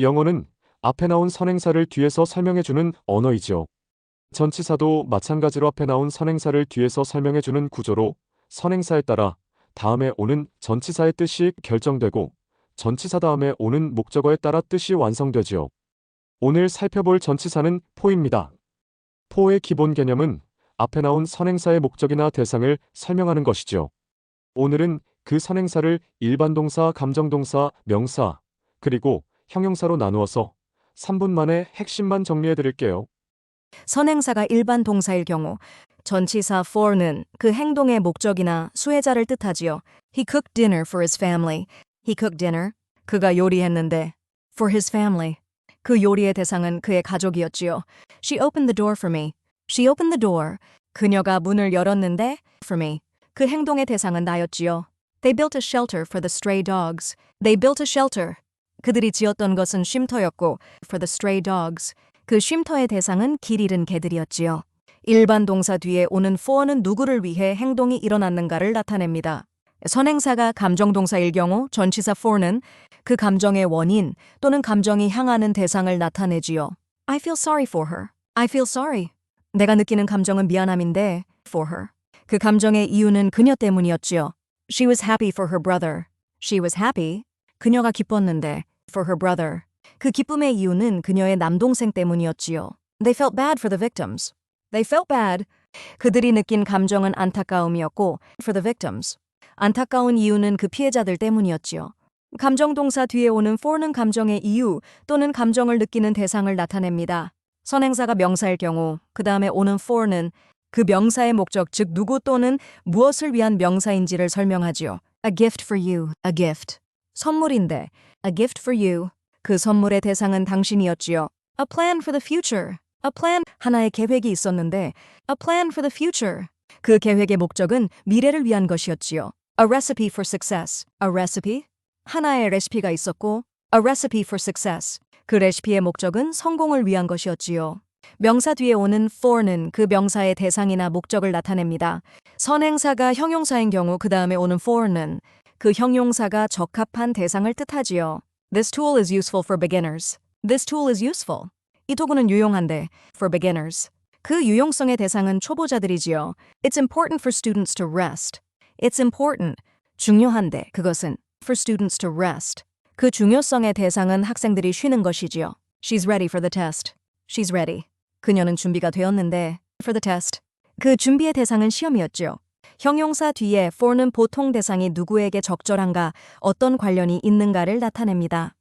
영어는 앞에 나온 선행사를 뒤에서 설명해주는 언어이죠. 전치사도 마찬가지로 앞에 나온 선행사를 뒤에서 설명해주는 구조로 선행사에 따라 다음에 오는 전치사의 뜻이 결정되고 전치사 다음에 오는 목적어에 따라 뜻이 완성되지요. 오늘 살펴볼 전치사는 포입니다. 포의 기본 개념은 앞에 나온 선행사의 목적이나 대상을 설명하는 것이죠. 오늘은 그 선행사를 일반 동사, 감정 동사, 명사, 그리고 형용사로 나누어서 3분 만에 핵심만 정리해 드릴게요. 선행사가 일반 동사일 경우 전치사 for는 그 행동의 목적이나 수혜자를 뜻하지요. He cooked dinner for his family. He cooked dinner. 그가 요리했는데 for his family. 그 요리의 대상은 그의 가족이었지요. She opened the door for me. She opened the door. 그녀가 문을 열었는데 for me. 그 행동의 대상은 나였지요. They built a shelter for the stray dogs. They built a shelter. 그들이 지었던 것은 쉼터였고 for the stray dogs. 그 쉼터의 대상은 길 잃은 개들이었지요. 일반 동사 뒤에 오는 for는 누구를 위해 행동이 일어났는가를 나타냅니다. 선행사가 감정동사일 경우 전치사 for는 그 감정의 원인 또는 감정이 향하는 대상을 나타내지요. I feel sorry for her. I feel sorry. 내가 느끼는 감정은 미안함인데 for her. 그 감정의 이유는 그녀 때문이었지요. She was happy for her brother. She was happy. 그녀가 기뻤는데 for her brother. 그 기쁨의 이유는 그녀의 남동생 때문이었지요. They felt bad for the victims. They felt bad. 그들이 느낀 감정은 안타까움이었고 for the victims. 안타까운 이유는 그 피해자들 때문이었지요. 감정 동사 뒤에 오는 for는 감정의 이유 또는 감정을 느끼는 대상을 나타냅니다. 선행사가 명사일 경우 그 다음에 오는 for는 그 명사의 목적 즉 누구 또는 무엇을 위한 명사인지를 설명하지요. A gift for you. A gift. 선물인데 a gift for you. 그 선물의 대상은 당신이었지요. A plan for the future. A plan 하나의 계획이 있었는데 a plan for the future. 그 계획의 목적은 미래를 위한 것이었지요. A recipe for success. A recipe? 하나의 레시피가 있었고 a recipe for success. 그 레시피의 목적은 성공을 위한 것이었지요. 명사 뒤에 오는 for는 그 명사의 대상이나 목적을 나타냅니다. 선행사가 형용사인 경우 그 다음에 오는 for는 그 형용사가 적합한 대상을 뜻하지요. This tool is useful for beginners. This tool is useful. 이 도구는 유용한데 for beginners. 그 유용성의 대상은 초보자들이지요. It's important for students to rest. It's important. 중요한데 그것은 for students to rest. 그 중요성의 대상은 학생들이 쉬는 것이지요. She's ready for the test. She's ready. 그녀는 준비가 되었는데 for the test. 그 준비의 대상은 시험이었죠. 형용사 뒤에 for는 보통 대상이 누구에게 적절한가, 어떤 관련이 있는가를 나타냅니다.